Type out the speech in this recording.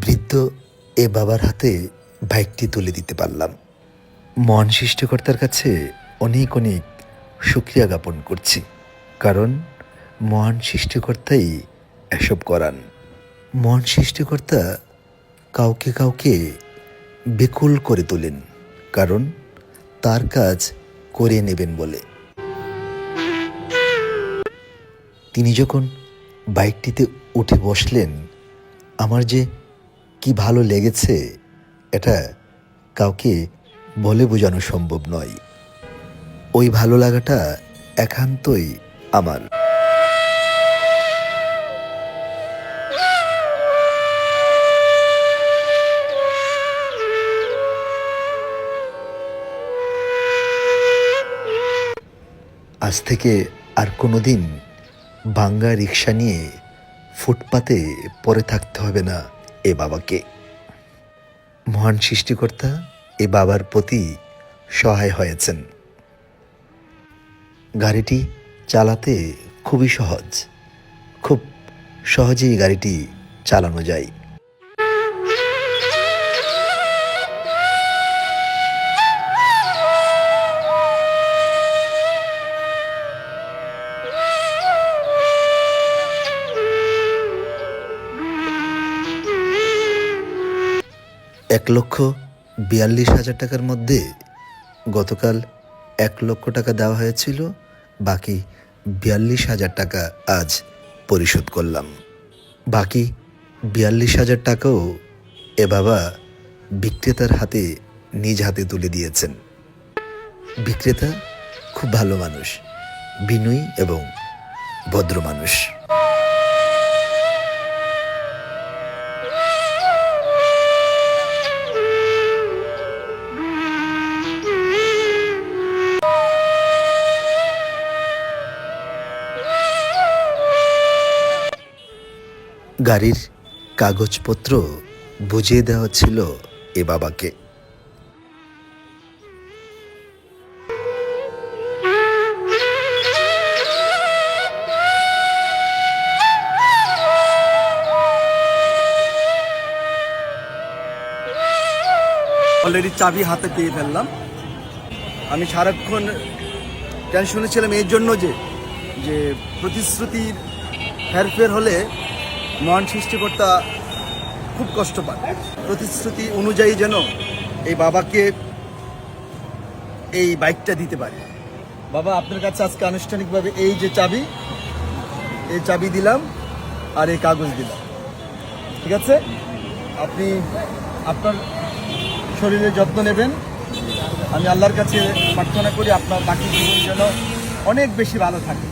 বৃদ্ধ এ বাবার হাতে বাইকটি তুলে দিতে পারলাম। মহান সৃষ্টিকর্তার কাছে অনেক অনেক শুক্রিয়া জ্ঞাপন করছি, কারণ মহান সৃষ্টিকর্তাই এসব করান। মহান সৃষ্টিকর্তা কাউকে কাউকে বেকুল করে তোলেন, কারণ তার কাজ করে নেবেন বলে। তিনি যখন বাইকটিতে উঠে বসলেন, আমার যে কি ভালো লেগেছে এটা কাউকে বলে বোঝানো সম্ভব নয়। ওই ভালো লাগাটা একান্তই আমার। আজ থেকে আর কোনো দিন বাঙ্গা রিক্সা নিয়ে ফুটপাতে পরে থাকতে হবে না। এ বাবাকে। মহান সৃষ্টিকর্তা এ বাবার প্রতি সহায় হয়েছেন। গাড়িটি চালাতে খুবই সহজ। খুব সহজেই গাড়িটি চালানো যায়। এক লক্ষ বিয়াল্লিশ হাজার টাকার মধ্যে গতকাল এক লক্ষ টাকা দেওয়া হয়েছিল, বাকি বিয়াল্লিশ হাজার টাকা আজ পরিশোধ করলাম। বাকি বিয়াল্লিশ হাজার টাকাও এ বাবা বিক্রেতার হাতে, নিজ হাতে তুলে দিয়েছেন। বিক্রেতা খুব ভালো মানুষ, বিনয়ী এবং ভদ্র মানুষ। গাড়ির কাগজপত্র বুঝিয়ে দেওয়া ছিল এ বাবাকে। অলরেডি চাবি হাতে পেয়ে ফেললাম। আমি সারাক্ষণ টেনশনে ছিলাম, এর জন্য যে যে প্রতিশ্রুতির হেরফের হলে মহান সৃষ্টিকর্তা খুব কষ্ট পায় প্রতিশ্রুতি অনুযায়ী যেন এই বাবাকে এই বাইকটা দিতে পারি। বাবা, আপনার কাছে আজকে আনুষ্ঠানিকভাবে এই যে চাবি, এই চাবি দিলাম আর এই কাগজ দিলাম। ঠিক আছে? আপনি আপনার শরীরের যত্ন নেবেন। আমি আল্লাহর কাছে প্রার্থনা করি আপনার বাকি জীবন যেন অনেক বেশি ভালো থাকে।